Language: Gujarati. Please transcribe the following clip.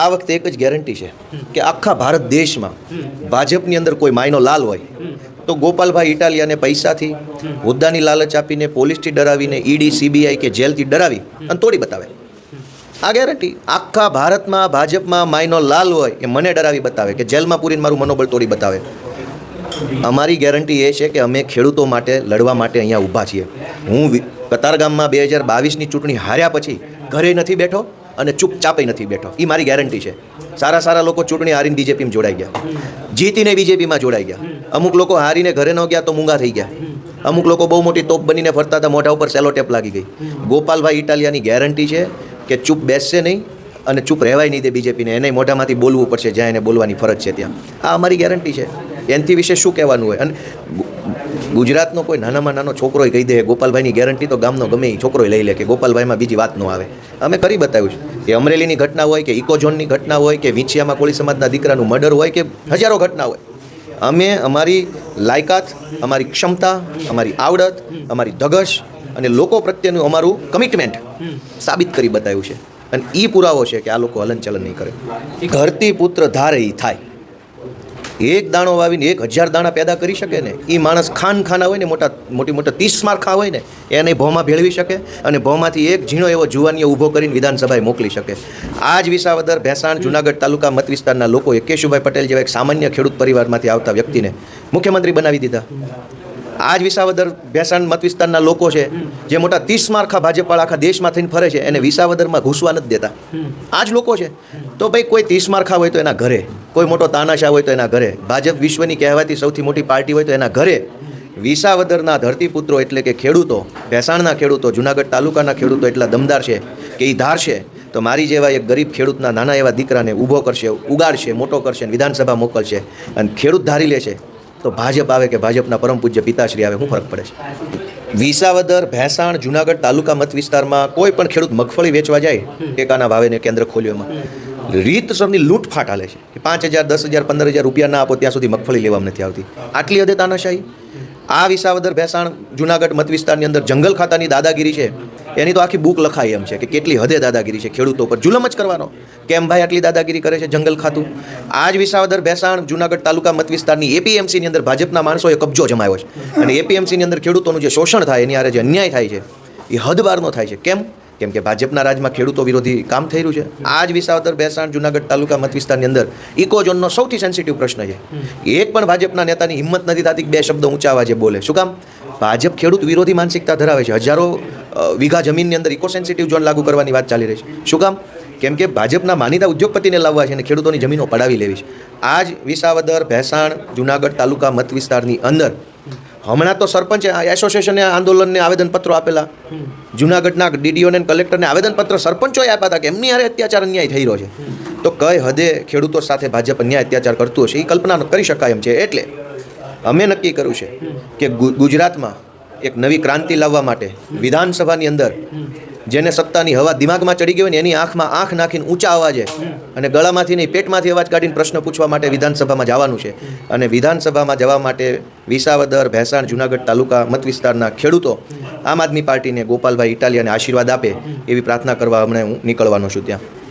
આ વખતે એક જ ગેરંટી છે કે આખા ભારત દેશમાં ભાજપની અંદર કોઈ માયનો લાલ હોય, તો ગોપાલભાઈ ઇટાલિયાને પૈસાથી હોદ્દાની લાલચ આપીને, પોલીસથી ડરાવીને, ઈડી, સીબીઆઈ કે જેલથી ડરાવી અને તોડી બતાવે. આ ગેરંટી આખા ભારતમાં, ભાજપમાં માયનો લાલ હોય એ મને ડરાવી બતાવે કે જેલમાં પૂરીને મારું મનોબળ તોડી બતાવે. અમારી ગેરંટી એ છે કે અમે ખેડૂતો માટે, લડવા માટે અહીંયા ઊભા છીએ. હું કતારગામમાં બે હજાર બાવીસની ચૂંટણી હાર્યા પછી ઘરે નથી બેઠો. અને ચૂપચાપે નથી બેઠો. એ મારી ગેરંટી છે. સારા સારા લોકો ચૂંટણી હારીને બીજેપીમાં જોડાઈ ગયા. જીતીને બીજેપીમાં જોડાઈ ગયા. અમુક લોકો હારીને ઘરે ન ગયા તો મૂંગા થઈ ગયા. અમુક લોકો બહુ મોટી તોપ બનીને ફરતા હતા, મોઢા ઉપર સેલો ટેપ લાગી ગઈ. ગોપાલભાઈ ઇટાલિયાની ગેરંટી છે કે ચૂપ બેસશે નહીં અને ચૂપ રહેવાય નહીં દે બીજેપીને એને મોઢામાંથી બોલવું પડશે, જ્યાં એને બોલવાની ફરજ છે ત્યાં. આ અમારી ગેરંટી છે. એનથી વિશે શું કહેવાનું હોય? અને ગુજરાતનો કોઈ નાનામાં નાનો છોકરોય કહી દે, ગોપાલભાઈની ગેરંટી તો ગામનો ગમે એ છોકરોય લઈ લે કે ગોપાલભાઈમાં બીજી વાત ન આવે. અમે કરી બતાવ્યું છે એ અમરેલીની ઘટના હોય કે ઇકોઝોનની ઘટના હોય કે વિંછિયામાં કોળી સમાજના દીકરાનું મર્ડર હોય કે હજારો ઘટના હોય. અમે અમારી લાયકાત, અમારી ક્ષમતા, અમારી આવડત, અમારી ધગશ અને લોકો પ્રત્યેનું અમારું કમિટમેન્ટ સાબિત કરી બતાવ્યું છે. અને એ પુરાવો છે કે આ લોકો હલનચલન નહીં કરે. ધરતી પુત્ર ધારે થાય. એક દાણો વાવીને એક હજાર દાણા પેદા કરી શકે ને એ માણસ ખાન ખાના હોય ને, મોટા, મોટી, મોટા ત્રીસ માર્ખા હોય ને, એને ભોમાં ભેળવી શકે અને ભોમાંથી એક ઝીણો એવો જુવાનીઓ ઊભો કરીને વિધાનસભાએ મોકલી શકે. આ જ વિસાવદર, ભેસાણ, જુનાગઢ તાલુકા મત વિસ્તારના લોકોએ કેશુભાઈ પટેલ જેવા એક સામાન્ય ખેડૂત પરિવારમાંથી આવતા વ્યક્તિને મુખ્યમંત્રી બનાવી દીધા. આ જ વિસાવદર, ભેસાણ મત વિસ્તારના લોકો છે, જે મોટા ત્રીસ માર્ખા ભાજપવાળા આખા દેશમાં થઈને ફરે છે, એને વિસાવદરમાં ઘૂસવા નથી દેતા. આ જ લોકો છે. તો ભાઈ કોઈ ત્રીસ માર્ખા હોય તો એના ઘરે. કોઈ મોટો તાનાશા હોય તો એના ઘરે. ભાજપ વિશ્વની કહેવાતી સૌથી મોટી પાર્ટી હોય તો એના ઘરે. વિસાવદરના ધરતીપુત્રો એટલે કે ખેડૂતો, ભેસાણના ખેડૂતો, જુનાગઢ તાલુકાના ખેડૂતો એટલા દમદાર છે કે એ ધારશે તો મારી જેવા એક ગરીબ ખેડૂતના નાના એવા દીકરાને ઊભો કરશે, ઉગાડશે, મોટો કરશે વિધાનસભા મોકલશે અને ખેડૂત ધારી લેશે તો ભાજપ આવે કે ભાજપના પરમ પૂજ્ય પિતાશ્રી આવે શું ફરક પડે છે. વિસાવદર, ભેસાણ, જુનાગઢ તાલુકા મત વિસ્તારમાં કોઈ પણ ખેડૂત મગફળી વેચવા જાય, ટેકાના ભાવેને કેન્દ્ર ખોલ્યું એમાં. રીતસરની લૂંટફાટ હાલે છે. કે પાંચ હજાર, દસ હજાર, પંદર હજાર રૂપિયા ના આપો, ત્યાં સુધી મગફળી લેવામાં નથી આવતી. આટલી હદે તાનાશાહી. આ વિસાવદર, ભેસાણ, જુનાગઢ મત વિસ્તારની અંદર જંગલ ખાતાની દાદાગીરી છે. એની તો આખી બુક લખાય એમ છે કે કેટલી હદે દાદાગીરી છે ખેડૂતો પર. જુલમ જ કરવાનો. કેમ ભાઈ આટલી દાદાગીરી કરે છે જંગલ ખાતું? આ જ વિસાવદર, ભેસાણ, જુનાગઢ તાલુકા મત વિસ્તારની એપીએમસીની અંદર ભાજપના માણસોએ કબજો જમાવ્યો છે. અને એપીએમસીની અંદર ખેડૂતોનું જે શોષણ થાય, એની આરે જે અન્યાય થાય છે, એ હદ બારનો થાય છે. કેમ? કેમ કે ભાજપના રાજમાં ખેડૂતો વિરોધી કામ થઈ રહ્યું છે. આ જ વિસાવદર ભેસાણ જુનાગઢ તાલુકા મત વિસ્તારની અંદર ઇકોઝોનનો સૌથી સેન્સિટિવ પ્રશ્ન છે. એક પણ ભાજપના નેતાની હિંમત નથી થતી બે શબ્દો ઊંચા અવાજે બોલે. શું કામ? ભાજપ ખેડૂત વિરોધી માનસિકતા ધરાવે છે. હજારો વીઘા જમીનની અંદર ઇકો સેન્સિટિવ ઝોન લાગુ કરવાની વાત ચાલી રહી છે. શું કામ? કેમ કે ભાજપના માનીતા ઉદ્યોગપતિને લાવવા છે અને ખેડૂતોની જમીનો પડાવી લેવી છે. આ જ વિસાવદર ભેસાણ જુનાગઢ તાલુકા મત વિસ્તારની અંદર હમણાં તો સરપંચે એસોસિએશને આંદોલનને આવેદનપત્રો આપેલા. જુનાગઢના ડીડીઓને કલેક્ટરને આવેદનપત્ર સરપંચોએ આપ્યા હતા કે એમની હારે અત્યાચાર અન્યાય થઈ રહ્યો છે. તો કઈ હદે ખેડૂતો સાથે ભાજપ અન્યાય અત્યાચાર કરતું હશે એ કલ્પના કરી શકાય એમ છે. એટલે અમે નક્કી કર્યું છે કે ગુજરાતમાં એક નવી ક્રાંતિ લાવવા માટે વિધાનસભાની અંદર જેને સત્તાની હવા દિમાગમાં ચડી ગઈ હોય ને એની આંખમાં આંખ નાખીને ઊંચા અવાજે અને ગળામાંથી નહીં, પેટમાંથી અવાજ કાઢીને પ્રશ્ન પૂછવા માટે વિધાનસભામાં જવાનું છે. અને વિધાનસભામાં જવા માટે વિસાવદર, ભેસાણ, જુનાગઢ તાલુકા મત વિસ્તારના ખેડૂતો આમ આદમી પાર્ટીને ગોપાલભાઈ ઇટાલિયાને આશીર્વાદ આપે એવી પ્રાર્થના કરવા હમણાં હું નીકળવાનો છું ત્યાં.